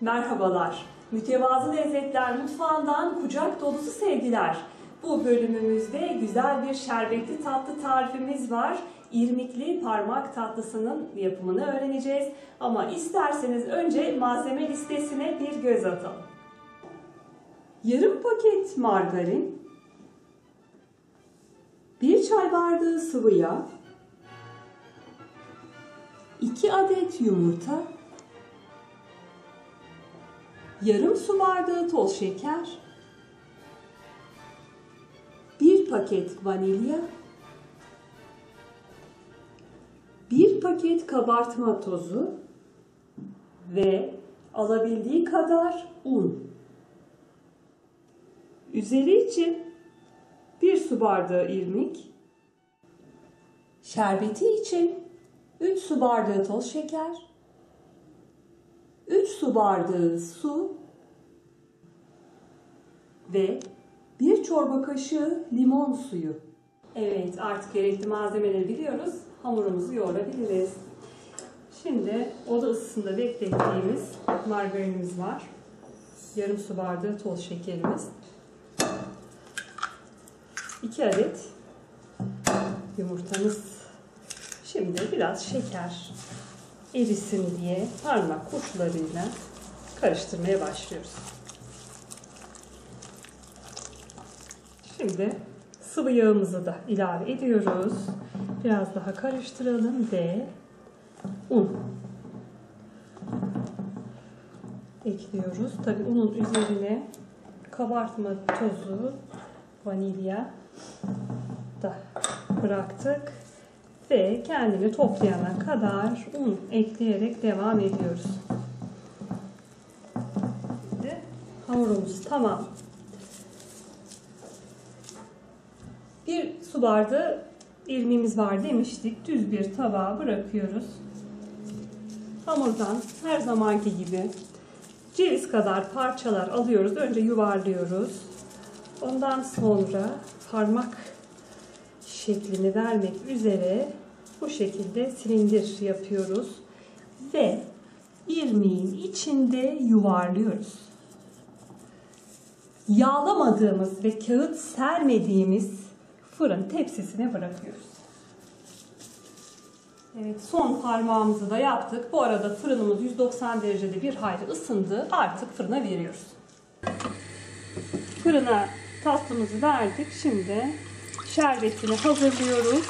Merhabalar. Mütevazı Lezzetler Mutfağı'ndan kucak dolusu sevgiler. Bu bölümümüzde güzel bir şerbetli tatlı tarifimiz var. İrmikli parmak tatlısının yapımını öğreneceğiz. Ama isterseniz önce malzeme listesine bir göz atalım. Yarım paket margarin, 1 çay bardağı sıvı yağ, 2 adet yumurta, yarım su bardağı toz şeker, 1 paket vanilya, 1 paket kabartma tozu. Ve alabildiği kadar un. Üzeri için 1 su bardağı irmik, şerbeti için 3 su bardağı toz şeker, 3 su bardağı su ve 1 çorba kaşığı limon suyu. Evet artık gerekli malzemeleri biliyoruz. Hamurumuzu yoğurabiliriz. Şimdi oda ısısında beklettiğimiz margarinimiz var. Yarım su bardağı toz şekerimiz. 2 adet yumurtamız. Şimdi biraz şeker erisin diye parmak uçlarıyla karıştırmaya başlıyoruz. Şimdi sıvı yağımızı da ilave ediyoruz. Biraz daha karıştıralım ve un ekliyoruz. Tabi unun üzerine kabartma tozu, vanilya da bıraktık ve kendini toplayana kadar un ekleyerek devam ediyoruz. Şimdi hamurumuz tamam. Bir su bardağı irmiğimiz var demiştik. Düz bir tabağa bırakıyoruz. Hamurdan her zamanki gibi ceviz kadar parçalar alıyoruz. Önce yuvarlıyoruz. Ondan sonra parmak şeklini vermek üzere bu şekilde silindir yapıyoruz ve irmiğin içinde yuvarlıyoruz. Yağlamadığımız ve kağıt sermediğimiz fırın tepsisine bırakıyoruz. Evet, son parmağımızı da yaptık. Bu arada fırınımız 190 derecede bir hayli ısındı. Artık fırına veriyoruz. Fırına tatlımızı verdik. Şimdi şerbetini hazırlıyoruz.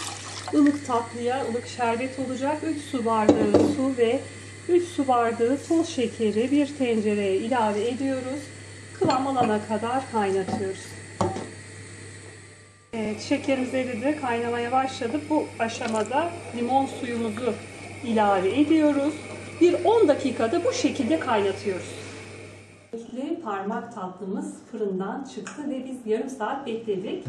Ilık tatlıya ılık şerbet olacak. 3 su bardağı su ve 3 su bardağı toz şekeri bir tencereye ilave ediyoruz. Kıvam alana kadar kaynatıyoruz. Evet, şekerimiz eridi, kaynamaya başladı. Bu aşamada limon suyumuzu ilave ediyoruz. Bir 10 dakikada bu şekilde kaynatıyoruz. Parmak tatlımız fırından çıktı ve biz yarım saat bekledik.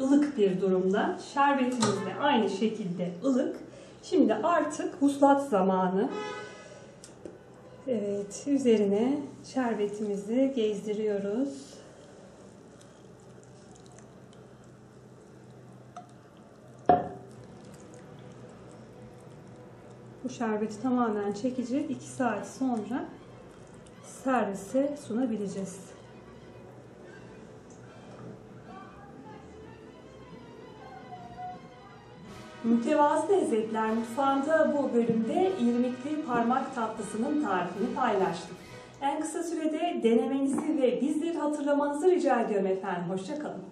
Ilık bir durumda. Şerbetimiz de aynı şekilde ılık. Şimdi artık vuslat zamanı. Evet, üzerine şerbetimizi gezdiriyoruz. Bu şerbeti tamamen çekecek. 2 saat sonra servise sunabileceğiz. Mütevazı Lezzetler Mutfağı'nda bu bölümde irmikli parmak tatlısının tarifini paylaştım. En kısa sürede denemenizi ve bizleri hatırlamanızı rica ediyorum efendim. Hoşçakalın.